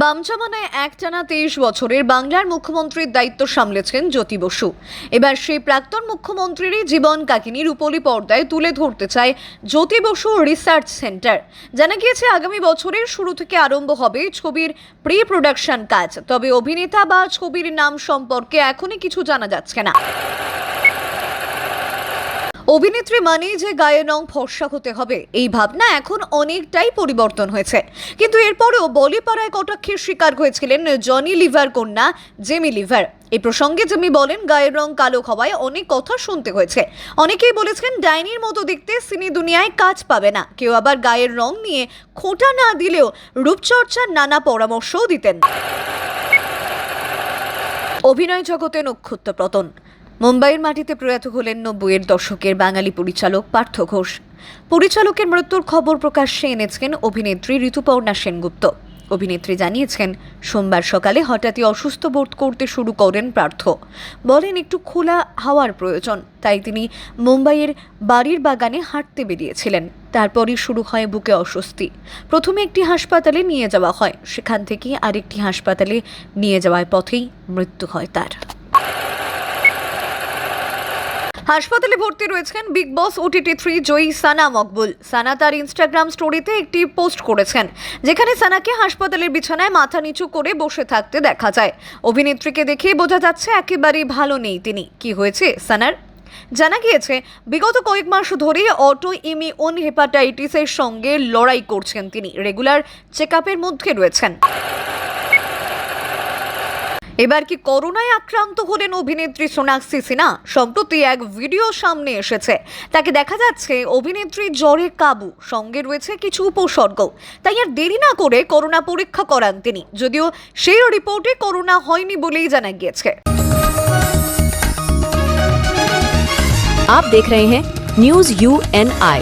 বামচামানায় একটানা তেইশ বছরের বাংলার মুখ্যমন্ত্রীর দায়িত্ব সামলেছেন জ্যোতি বসু। এবার সেই প্রাক্তন মুখ্যমন্ত্রীরই জীবন কাহিনী রূপলী পর্দায় তুলে ধরতে চায় জ্যোতি বসু রিসার্চ সেন্টার। জানা গিয়েছে, আগামী বছরের শুরু থেকে আরম্ভ হবে ছবির প্রি প্রোডাকশন কাজ। তবে অভিনেতা বা ছবির নাম সম্পর্কে এখনই কিছু জানা যাচ্ছে না। অভিনেত্রী মানেই যে গায়ের রং ফর্সা হতে হবে, এই ভাবনা এখন অনেকটাই পরিবর্তন হয়েছে। কিন্তু এরপরেও বলিপাড়ায় কটাক্ষের শিকার হয়েছিলেন জনি লিভার কন্যা জেমি লিভার। এই প্রসঙ্গে জেমি বলেন, গায়ের রং কালো হওয়ায় অনেক কথা শুনতে হয়েছে। অনেকেই বলেছেন, ডাইনির মতো দেখতে সিনে দুনিয়ায় কাজ পাবে না। কেউ আবার গায়ের রং নিয়ে খোঁটা না দিলেও রূপচর্চার নানা পরামর্শও দিতেন। অভিনয় জগতে নক্ষত্র পতন মুম্বাইয়ের মাটিতে প্রয়াত হলেন নব্বইয়ের দশকের বাঙালি পরিচালক পার্থ ঘোষ। পরিচালকের মৃত্যুর খবর প্রকাশ্যে এনেছেন অভিনেত্রী ঋতুপর্ণা সেনগুপ্ত। অভিনেত্রী জানিয়েছেন, সোমবার সকালে হঠাৎই অসুস্থ বোধ করতে শুরু করেন পার্থ। বলেন, একটু খোলা হাওয়ার প্রয়োজন, তাই তিনি মুম্বাইয়ের বাড়ির বাগানে হাঁটতে বেরিয়েছিলেন। তারপরই শুরু হয় বুকে অস্বস্তি। প্রথমে একটি হাসপাতালে নিয়ে যাওয়া হয়, সেখান থেকে আরেকটি হাসপাতালে নিয়ে যাওয়ার পথেই মৃত্যু হয় তার। হাসপাতালে ভর্তি রয়েছেন বিগ বস ওটিটি থ্রি জয়ী সানা মকবুল। সানা তার ইনস্টাগ্রাম স্টোরিতে একটি পোস্ট করেছেন, যেখানে সানাকে হাসপাতালের বিছানায় মাথা নিচু করে বসে থাকতে দেখা যায়। অভিনেত্রীকে দেখে বোঝা যাচ্ছে একেবারেই ভালো নেই তিনি। কি হয়েছে সানার? জানা গিয়েছে, বিগত কয়েক মাস ধরে অটো ইমিউন হেপাটাইটিসের সঙ্গে লড়াই করছেন তিনি। রেগুলার চেক মধ্যে রয়েছেন। এবার কি করোনায় আক্রান্ত হলেন অভিনেত্রী সোনাক্ষী সিনহা সম্প্রতি এক ভিডিও সামনে এসেছে তাকে দেখা যাচ্ছে অভিনেত্রী জ্বরে কাবু সঙ্গে রয়েছে কিছু উপসর্গ তাই আর দেরি না করে করোনা পরীক্ষা করান তিনি যদিও সেই রিপোর্টে করোনা হয়নি বলেই জানা গিয়েছে आप देख रहे हैं न्यूज यू एन आई